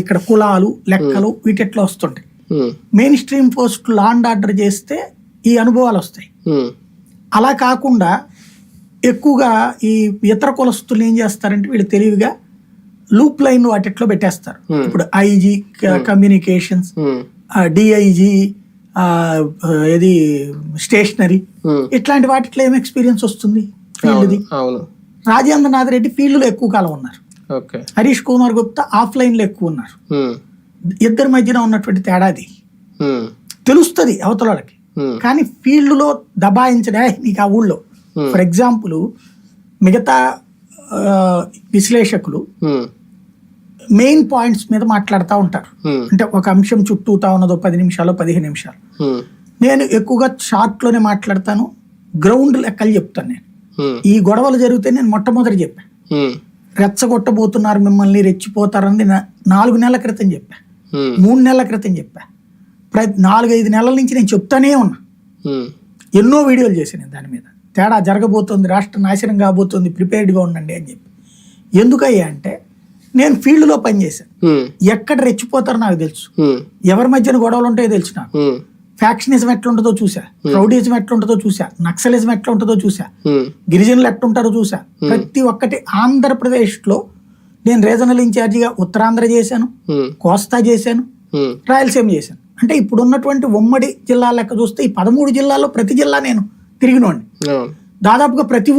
ఇక్కడ కులాలు లెక్కలు వీటిట్లో వస్తుంటాయి. Mainstream post land order చేస్తే ఈ అనుభవాలు వస్తాయి. అలా కాకుండా ఎక్కువగా ఈ ఇతర కులస్తులు ఏం చేస్తారంటే వీళ్ళు తెలివిగా లూప్ లైన్ వాటిట్లో పెట్టేస్తారు. ఇప్పుడు ఐజీ కమ్యూనికేషన్స్ డిఐజీ ఏది స్టేషనరీ. ఇట్లాంటి వాటిట్లో ఏం ఎక్స్పీరియన్స్ వస్తుంది? ఫీల్డ్ది. రాజేంద్రనాథ్ రెడ్డి ఫీల్డ్లో ఎక్కువ కాలం ఉన్నారు. హరీష్ కుమార్ గుప్తా ఆఫ్లైన్లో ఎక్కువ ఉన్నారు. ఇద్దరి మధ్యన ఉన్నటువంటి తేడాది తెలుస్తుంది అవతల వాళ్ళకి. కానీ ఫీల్డ్లో దబాయించడే నీకు ఆ ఊళ్ళో. ఫర్ ఎగ్జాంపుల్ మిగతా విశ్లేషకులు మెయిన్ పాయింట్స్ మీద మాట్లాడుతూ ఉంటారు. అంటే ఒక అంశం చుట్టూతా ఉన్నదో పది నిమిషాలు పదిహేను నిమిషాలు. నేను ఎక్కువగా షార్ట్లోనే మాట్లాడతాను గ్రౌండ్ లెక్కలు చెప్తాను నేను. ఈ గొడవలు జరిగితే నేను మొట్టమొదటి చెప్పాను రెచ్చగొట్టబోతున్నారు మిమ్మల్ని రెచ్చిపోతారని నాలుగు నెలల క్రితం చెప్పా. మూడు నెలల క్రితం చెప్పా. ప్రతి నాలుగైదు నెలల నుంచి నేను చెప్తానే ఉన్నా. ఎన్నో వీడియోలు చేశాను దాని మీద. తేడా జరగబోతోంది రాష్ట్రం నాశనం కాబోతోంది ప్రిపేర్డ్గా ఉండండి అని చెప్పి. ఎందుకయ్యా అంటే నేను ఫీల్డ్లో పనిచేశాను. ఎక్కడ రెచ్చిపోతారో నాకు తెలుసు. ఎవరి మధ్యన గొడవలు ఉంటాయో తెలుసు నాకు. ఫ్యాక్షనిజం ఎట్లుంటుందో చూసా రౌడీజం ఎట్లుంటుందో చూసా నక్సలిజం ఎట్లా ఉంటుందో చూసా గిరిజనులు ఎట్లుంటారో చూసా ప్రతి ఒక్కటి ఆంధ్రప్రదేశ్లో నేను రీజనల్ ఇన్ఛార్జిగా ఉత్తరాంధ్ర చేశాను కోస్తా చేశాను రాయలసీమ చేశాను. అంటే ఇప్పుడు ఉన్నటువంటి ఉమ్మడి జిల్లా లెక్క చూస్తే ఈ పదమూడు జిల్లాల్లో ప్రతి జిల్లా నేను తిరిగినోండి దాదాపుగా ప్రతి